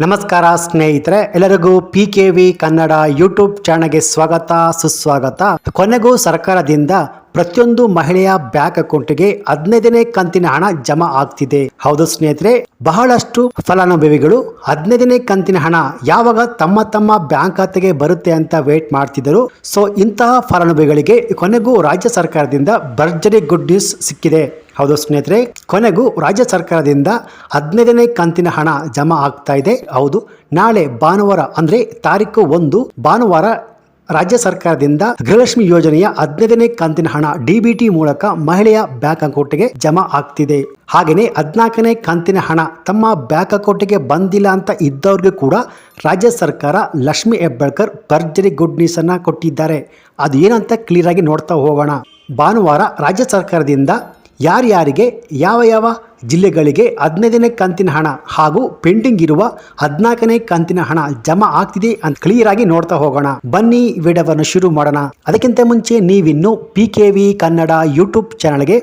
ನಮಸ್ಕಾರ ಸ್ನೇಹಿತರೆ ಎಲ್ಲರಿಗೂ P K V Kannada YouTube ಚಾನಲ್ಗೆ ಸ್ವಾಗತ ಸುಸ್ವಾಗತ. ಕೊನೆಗೂ ಸರ್ಕಾರದಿಂದ ಪ್ರತಿಯೊಂದು ಮಹಿಳೆಯ ಬ್ಯಾಂಕ್ ಅಕೌಂಟ್ಗೆ ಹದಿನೈದನೇ ಕಂತಿನ ಹಣ ಜಮಾ ಆಗ್ತಿದೆ. ಹೌದು ಸ್ನೇಹಿತರೆ, ಬಹಳಷ್ಟು ಫಲಾನುಭವಿಗಳು ಹದಿನೈದನೇ ಕಂತಿನ ಹಣ ಯಾವಾಗ ತಮ್ಮ ತಮ್ಮ ಬ್ಯಾಂಕ್ ಖಾತೆಗೆ ಬರುತ್ತೆ ಅಂತ ವೇಟ್ ಮಾಡ್ತಿದ್ದರು. ಸೊ ಇಂತಹ ಫಲಾನುಭವಿಗಳಿಗೆ ಕೊನೆಗೂ ರಾಜ್ಯ ಸರ್ಕಾರದಿಂದ ಭರ್ಜರಿ ಗುಡ್ ನ್ಯೂಸ್ ಸಿಕ್ಕಿದೆ. ಹೌದು ಸ್ನೇಹಿತರೆ, ಕೊನೆಗೂ ರಾಜ್ಯ ಸರ್ಕಾರದಿಂದ ಹದಿನೈದನೇ ಕಂತಿನ ಹಣ ಜಮಾ ಆಗ್ತಾ ಇದೆ. ಹೌದು, ನಾಳೆ ಭಾನುವಾರ ಅಂದ್ರೆ ತಾರೀಕು ಒಂದು ಭಾನುವಾರ ರಾಜ್ಯ ಸರ್ಕಾರದಿಂದ ಗೃಹಲಕ್ಷ್ಮಿ ಯೋಜನೆಯ ಹದಿನೈದನೇ ಕಂತಿನ ಹಣ ಡಿಬಿಟಿ ಮೂಲಕ ಮಹಿಳೆಯ ಬ್ಯಾಂಕ್ ಅಕೌಂಟ್ಗೆ ಜಮಾ ಆಗ್ತಿದೆ. ಹಾಗೆಯೇ ಹದಿನಾಲ್ಕನೇ ಕಂತಿನ ಹಣ ತಮ್ಮ ಬ್ಯಾಂಕ್ ಅಕೌಂಟ್ಗೆ ಬಂದಿಲ್ಲ ಅಂತ ಇದ್ದವ್ರಿಗೂ ಕೂಡ ರಾಜ್ಯ ಸರ್ಕಾರ ಲಕ್ಷ್ಮಿ ಹೆಬ್ಬಾಳ್ಕರ್ ಭರ್ಜರಿ ಗುಡ್ ನ್ಯೂಸ್ ಅನ್ನ ಕೊಟ್ಟಿದ್ದಾರೆ. ಅದು ಏನಂತ ಕ್ಲಿಯರ್ ಆಗಿ ನೋಡ್ತಾ ಹೋಗೋಣ. ಭಾನುವಾರ ರಾಜ್ಯ ಸರ್ಕಾರದಿಂದ ಯಾರ್ಯಾರಿಗೆ ಯಾವ ಯಾವ ಜಿಲ್ಲೆಗಳಿಗೆ ಹದಿನೈದನೇ ಕಂತಿನ ಹಣ ಹಾಗೂ ಪೆಂಡಿಂಗ್ ಇರುವ ಹದಿನಾಲ್ಕನೇ ಕಂತಿನ ಹಣ ಜಮಾ ಆಗ್ತಿದೆ ಅಂತ ಕ್ಲಿಯರ್ ಆಗಿ ನೋಡ್ತಾ ಹೋಗೋಣ. ಬನ್ನಿ ವಿಡಿಯೋವನ್ನು ಶುರು ಮಾಡೋಣ. ಅದಕ್ಕಿಂತ ಮುಂಚೆ ನೀವಿನ್ನು P K V Kannada YouTube ಚಾನಲ್ಗೆ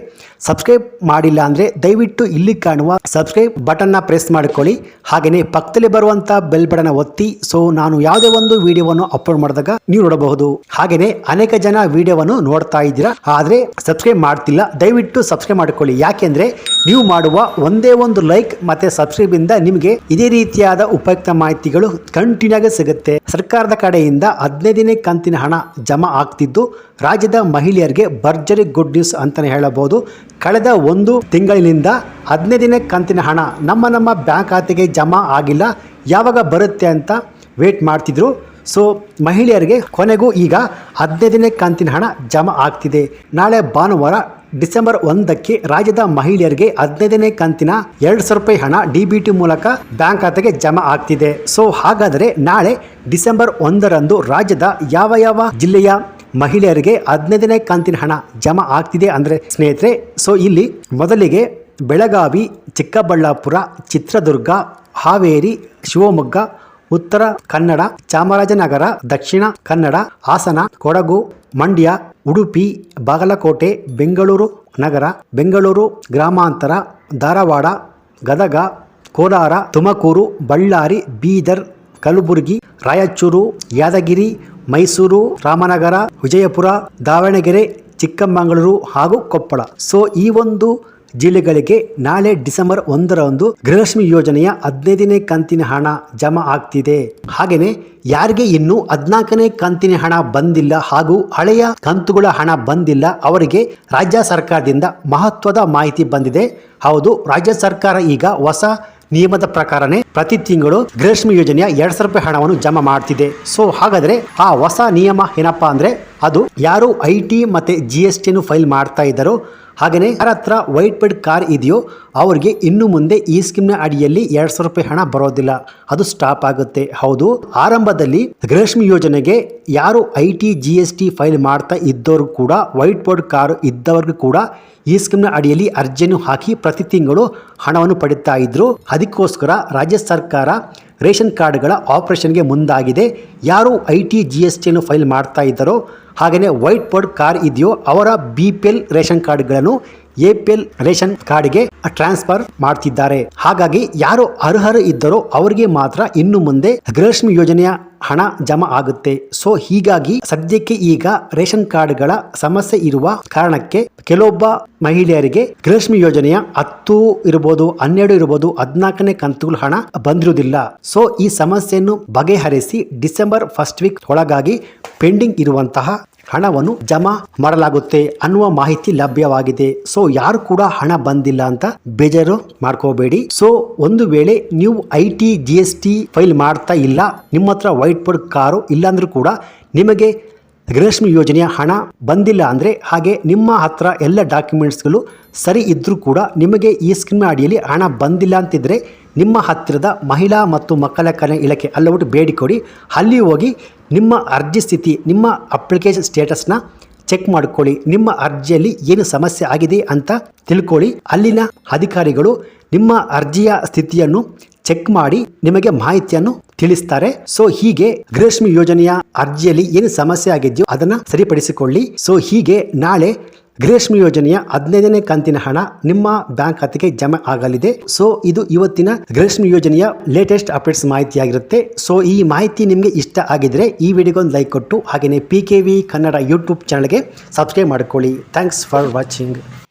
ಸಬ್ಸ್ಕ್ರೈಬ್ ಮಾಡಿಲ್ಲ ಅಂದರೆ ದಯವಿಟ್ಟು ಇಲ್ಲಿ ಕಾಣುವ ಸಬ್ಸ್ಕ್ರೈಬ್ ಬಟನ್ನ ಪ್ರೆಸ್ ಮಾಡಿಕೊಳ್ಳಿ. ಹಾಗೆಯೇ ಪಕ್ಕದಲ್ಲಿ ಬರುವಂಥ ಬೆಲ್ ಬಟನ್ ಒತ್ತಿ. ಸೊ ನಾನು ಯಾವುದೇ ಒಂದು ವಿಡಿಯೋವನ್ನು ಅಪ್ಲೋಡ್ ಮಾಡಿದಾಗ ನೀವು ನೋಡಬಹುದು. ಹಾಗೆಯೇ ಅನೇಕ ಜನ ವಿಡಿಯೋವನ್ನು ನೋಡ್ತಾ ಇದ್ದೀರಾ. ಆದರೆ ಸಬ್ಸ್ಕ್ರೈಬ್ ಮಾಡ್ತಿಲ್ಲ. ದಯವಿಟ್ಟು ಸಬ್ಸ್ಕ್ರೈಬ್ ಮಾಡಿಕೊಳ್ಳಿ. ಯಾಕೆಂದ್ರೆ ನೀವು ಮಾಡುವ ಒಂದೇ ಒಂದು ಲೈಕ್ ಮತ್ತೆ ಸಬ್ಸ್ಕ್ರೈಬ್ ಇಂದ ನಿಮಗೆ ಇದೇ ರೀತಿಯಾದ ಉಪಯುಕ್ತ ಮಾಹಿತಿಗಳು ಕಂಟಿನ್ಯೂ ಸಿಗುತ್ತೆ. ಸರ್ಕಾರದ ಕಡೆಯಿಂದ ಹದಿನೈದನೇ ಕಂತಿನ ಹಣ ಜಮಾ ಆಗ್ತಿದ್ದು. ರಾಜ್ಯದ ಮಹಿಳೆಯರಿಗೆ ಭರ್ಜರಿ ಗುಡ್ ನ್ಯೂಸ್ ಅಂತಲೇ ಹೇಳಬಹುದು. ಕಳೆದ ಒಂದು ತಿಂಗಳಿನಿಂದ ಹದಿನೈದನೇ ಕಂತಿನ ಹಣ ನಮ್ಮ ನಮ್ಮ ಬ್ಯಾಂಕ್ ಖಾತೆಗೆ ಜಮಾ ಆಗಿಲ್ಲ. ಯಾವಾಗ ಬರುತ್ತೆ ಅಂತ ವೇಟ್ ಮಾಡ್ತಿದ್ರು. ಸೊ ಮಹಿಳೆಯರಿಗೆ ಕೊನೆಗೂ ಈಗ ಹದಿನೈದನೇ ಕಂತಿನ ಹಣ ಜಮಾ ಆಗ್ತಿದೆ. ನಾಳೆ ಭಾನುವಾರ ಡಿಸೆಂಬರ್ ಒಂದಕ್ಕೆ ರಾಜ್ಯದ ಮಹಿಳೆಯರಿಗೆ ಹದಿನೈದನೇ ಕಂತಿನ ಎರಡು ಸಾವಿರ ರೂಪಾಯಿ ಹಣ ಡಿ ಬಿ ಟಿ ಮೂಲಕ ಬ್ಯಾಂಕ್ ಖಾತೆಗೆ ಜಮಾ ಆಗ್ತಿದೆ. ಸೊ ಹಾಗಾದರೆ ನಾಳೆ ಡಿಸೆಂಬರ್ ಒಂದರಂದು ರಾಜ್ಯದ ಯಾವ ಯಾವ ಜಿಲ್ಲೆಯ ಮಹಿಳೆಯರಿಗೆ ಹದಿನೈದನೇ ಕಂತಿನ ಹಣ ಜಮಾ ಆಗ್ತಿದೆ ಅಂದರೆ ಸ್ನೇಹಿತರೆ ಸೊ ಇಲ್ಲಿ ಮೊದಲಿಗೆ ಬೆಳಗಾವಿ, ಚಿಕ್ಕಬಳ್ಳಾಪುರ, ಚಿತ್ರದುರ್ಗ, ಹಾವೇರಿ, ಶಿವಮೊಗ್ಗ, ಉತ್ತರ ಕನ್ನಡ, ಚಾಮರಾಜನಗರ, ದಕ್ಷಿಣ ಕನ್ನಡ, ಹಾಸನ, ಕೊಡಗು, ಮಂಡ್ಯ, ಉಡುಪಿ, ಬಾಗಲಕೋಟೆ, ಬೆಂಗಳೂರು ನಗರ, ಬೆಂಗಳೂರು ಗ್ರಾಮಾಂತರ, ಧಾರವಾಡ, ಗದಗ, ಕೋಲಾರ, ತುಮಕೂರು, ಬಳ್ಳಾರಿ, ಬೀದರ್, ಕಲಬುರಗಿ, ರಾಯಚೂರು, ಯಾದಗಿರಿ ಮೈಸೂರು, ರಾಮನಗರ, ವಿಜಯಪುರ, ದಾವಣಗೆರೆ, ಚಿಕ್ಕಮಗಳೂರು ಹಾಗೂ ಕೊಪ್ಪಳ. ಸೊ ಈ ಒಂದು ಜಿಲ್ಲೆಗಳಿಗೆ ನಾಳೆ ಡಿಸೆಂಬರ್ ಒಂದರಂದು ಗೃಹಲಕ್ಷ್ಮಿ ಯೋಜನೆಯ ಹದಿನೈದನೇ ಕಂತಿನ ಹಣ ಜಮಾ ಆಗ್ತಿದೆ. ಹಾಗೆಯೇ ಯಾರಿಗೆ ಇನ್ನೂ ಹದಿನಾಲ್ಕನೇ ಕಂತಿನ ಹಣ ಬಂದಿಲ್ಲ ಹಾಗೂ ಹಳೆಯ ಕಂತುಗಳ ಹಣ ಬಂದಿಲ್ಲ ಅವರಿಗೆ ರಾಜ್ಯ ಸರ್ಕಾರದಿಂದ ಮಹತ್ವದ ಮಾಹಿತಿ ಬಂದಿದೆ. ಹೌದು, ರಾಜ್ಯ ಸರ್ಕಾರ ಈಗ ಹೊಸ ನಿಯಮದ ಪ್ರಕಾರನೇ ಪ್ರತಿ ತಿಂಗಳು ಗೃಹಲಕ್ಷ್ಮಿ ಯೋಜನೆಯ ಎರಡ್ ಸಾವಿರ ರೂಪಾಯಿ ಹಣವನ್ನು ಜಮಾ ಮಾಡ್ತಿದೆ. ಸೊ ಹಾಗಾದ್ರೆ ಆ ಹೊಸ ನಿಯಮ ಏನಪ್ಪಾ ಅಂದ್ರೆ ಅದು ಯಾರು ಐ ಟಿ ಮತ್ತೆ ಜಿ ಎಸ್ ಟಿಯನ್ನು ಫೈಲ್ ಮಾಡ್ತಾ ಇದ್ದಾರೋ ಹಾಗೆಯೇ ಯಾರ ಹತ್ರ ವೈಟ್ ಬೆಡ್ ಕಾರ್ ಇದೆಯೋ ಅವರಿಗೆ ಇನ್ನು ಮುಂದೆ ಈ ಸ್ಕೀಮ್ನ ಅಡಿಯಲ್ಲಿ ಎರಡು ಸಾವಿರ ರೂಪಾಯಿ ಹಣ ಬರೋದಿಲ್ಲ. ಅದು ಸ್ಟಾಪ್ ಆಗುತ್ತೆ. ಹೌದು. ಆರಂಭದಲ್ಲಿ ಗೃಹಲಕ್ಷ್ಮಿ ಯೋಜನೆಗೆ ಯಾರು I T G S T file ಮಾಡ್ತಾ ಇದ್ದವರು ಕೂಡ ವೈಟ್ ಬೋರ್ಡ್ ಕಾರ್ ಇದ್ದವ್ರಿಗೂ ಕೂಡ ಈ ಸ್ಕೀಮ್ನ ಅಡಿಯಲ್ಲಿ ಅರ್ಜಿಯನ್ನು ಹಾಕಿ ಪ್ರತಿ ತಿಂಗಳು ಹಣವನ್ನು ಪಡಿತಾ ಇದ್ರು. ಅದಕ್ಕೋಸ್ಕರ ರಾಜ್ಯ ಸರ್ಕಾರ ರೇಷನ್ ಕಾರ್ಡ್ಗಳ ಆಪರೇಷನ್ಗೆ ಮುಂದಾಗಿದೆ. ಯಾರು ಐ ಟಿ ಜಿ ಎಸ್ ಟಿಯನ್ನು ಫೈಲ್ ಮಾಡ್ತಾ ಇದ್ದಾರೋ ಹಾಗೆಯೇ ವೈಟ್ ಬೋರ್ಡ್ ಕಾರ್ ಇದೆಯೋ ಅವರ ಬಿ ಪಿ ಎಲ್ ರೇಷನ್ ಕಾರ್ಡ್ಗಳನ್ನು ಎ ಪಿ ಎಲ್ ರೇಷನ್ ಕಾರ್ಡ್ಗೆ ಟ್ರಾನ್ಸ್ಫರ್ ಮಾಡ್ತಿದ್ದಾರೆ. ಹಾಗಾಗಿ ಯಾರು ಅರ್ಹರು ಇದ್ದರೋ ಅವರಿಗೆ ಮಾತ್ರ ಇನ್ನು ಮುಂದೆ ಗೃಹಲಕ್ಷ್ಮಿ ಯೋಜನೆಯ ಹಣ ಜಮಾ ಆಗುತ್ತೆ. ಸೊ, ಹೀಗಾಗಿ ಸದ್ಯಕ್ಕೆ ಈಗ ರೇಷನ್ ಕಾರ್ಡ್ಗಳ ಸಮಸ್ಯೆ ಇರುವ ಕಾರಣಕ್ಕೆ ಕೆಲವೊಬ್ಬ ಮಹಿಳೆಯರಿಗೆ ಗೃಹಲಕ್ಷ್ಮಿ ಯೋಜನೆಯ ಹತ್ತು ಇರಬಹುದು ಹನ್ನೆರಡು ಇರಬಹುದು ಹದಿನಾಲ್ಕನೇ ಕಂತುಗಳ ಹಣ ಬಂದಿರುವುದಿಲ್ಲ. ಸೊ, ಈ ಸಮಸ್ಯೆಯನ್ನು ಬಗೆಹರಿಸಿ ಡಿಸೆಂಬರ್ ಫಸ್ಟ್ ವೀಕ್ ಒಳಗಾಗಿ ಪೆಂಡಿಂಗ್ ಇರುವಂತಹ ಹಣವನ್ನು ಜಮಾ ಮಾಡಲಾಗುತ್ತೆ ಅನ್ನುವ ಮಾಹಿತಿ ಲಭ್ಯವಾಗಿದೆ. ಸೊ ಯಾರು ಕೂಡ ಹಣ ಬಂದಿಲ್ಲ ಅಂತ ಬೇಜಾರು ಮಾಡ್ಕೋಬೇಡಿ. ಸೊ ಒಂದು ವೇಳೆ ನೀವು I T G S T file ಮಾಡ್ತಾ ಇಲ್ಲ, ನಿಮ್ಮ ಹತ್ರ ವೈಟ್ ಬೋರ್ಡ್ ಕಾರು ಇಲ್ಲಾಂದ್ರೂ ಕೂಡ ನಿಮಗೆ ಗೃಹಲಕ್ಷ್ಮಿ ಯೋಜನೆಯ ಹಣ ಬಂದಿಲ್ಲ ಅಂದರೆ ಹಾಗೆ ನಿಮ್ಮ ಹತ್ರ ಎಲ್ಲ ಡಾಕ್ಯುಮೆಂಟ್ಸ್ಗಳು ಸರಿ ಇದ್ದರೂ ಕೂಡ ನಿಮಗೆ ಈ ಸ್ಕೀಮ್ ಅಡಿಯಲ್ಲಿ ಹಣ ಬಂದಿಲ್ಲ ಅಂತಿದ್ದರೆ ನಿಮ್ಮ ಹತ್ತಿರದ ಮಹಿಳಾ ಮತ್ತು ಮಕ್ಕಳ ಕಲ್ಯಾಣ ಇಲಾಖೆ ಅಲ್ಲವಟ್ಟು ಬೇಡಿಕೊಡಿ. ಅಲ್ಲಿ ಹೋಗಿ ನಿಮ್ಮ ಅರ್ಜಿ ಸ್ಥಿತಿ, ನಿಮ್ಮ ಅಪ್ಲಿಕೇಶನ್ ಸ್ಟೇಟಸ್ನ ಚೆಕ್ ಮಾಡ್ಕೊಳ್ಳಿ. ನಿಮ್ಮ ಅರ್ಜಿಯಲ್ಲಿ ಏನು ಸಮಸ್ಯೆ ಆಗಿದೆ ಅಂತ ತಿಳ್ಕೊಳ್ಳಿ. ಅಲ್ಲಿನ ಅಧಿಕಾರಿಗಳು ನಿಮ್ಮ ಅರ್ಜಿಯ ಸ್ಥಿತಿಯನ್ನು ಚೆಕ್ ಮಾಡಿ, ನಿಮಗೆ ಮಾಹಿತಿಯನ್ನು ತಿಳಿಸ್ತಾರೆ. ಸೊ ಹೀಗೆ ಗೃಹಲಕ್ಷ್ಮಿ ಯೋಜನೆಯ ಅರ್ಜಿಯಲ್ಲಿ ಏನು ಸಮಸ್ಯೆ ಆಗಿದೆಯೋ ಅದನ್ನ ಸರಿಪಡಿಸಿಕೊಳ್ಳಿ. ಸೊ ಹೀಗೆ ನಾಳೆ ಗೃಹಲಕ್ಷ್ಮಿ ಯೋಜನೆಯ ಹದಿನೈದನೇ ಕಂತಿನ ಹಣ ನಿಮ್ಮ ಬ್ಯಾಂಕ್ ಖಾತೆಗೆ ಜಮೆ ಆಗಲಿದೆ. ಸೊ, ಇದು ಇವತ್ತಿನ ಗ್ರೇಷ್ಮಿ ಯೋಜನೆಯ ಲೇಟೆಸ್ಟ್ ಅಪ್ಡೇಟ್ಸ್ ಮಾಹಿತಿಯಾಗಿರುತ್ತೆ. ಸೊ, ಈ ಮಾಹಿತಿ ನಿಮಗೆ ಇಷ್ಟ ಆಗಿದ್ರೆ ಈ ವಿಡಿಯೋಗೊಂದು ಲೈಕ್ ಕೊಟ್ಟು ಹಾಗೆಯೇ P K V Kannada YouTube ಚಾನಲ್ಗೆ ಸಬ್ಸ್ಕ್ರೈಬ್ ಮಾಡ್ಕೊಳ್ಳಿ. Thanks for watching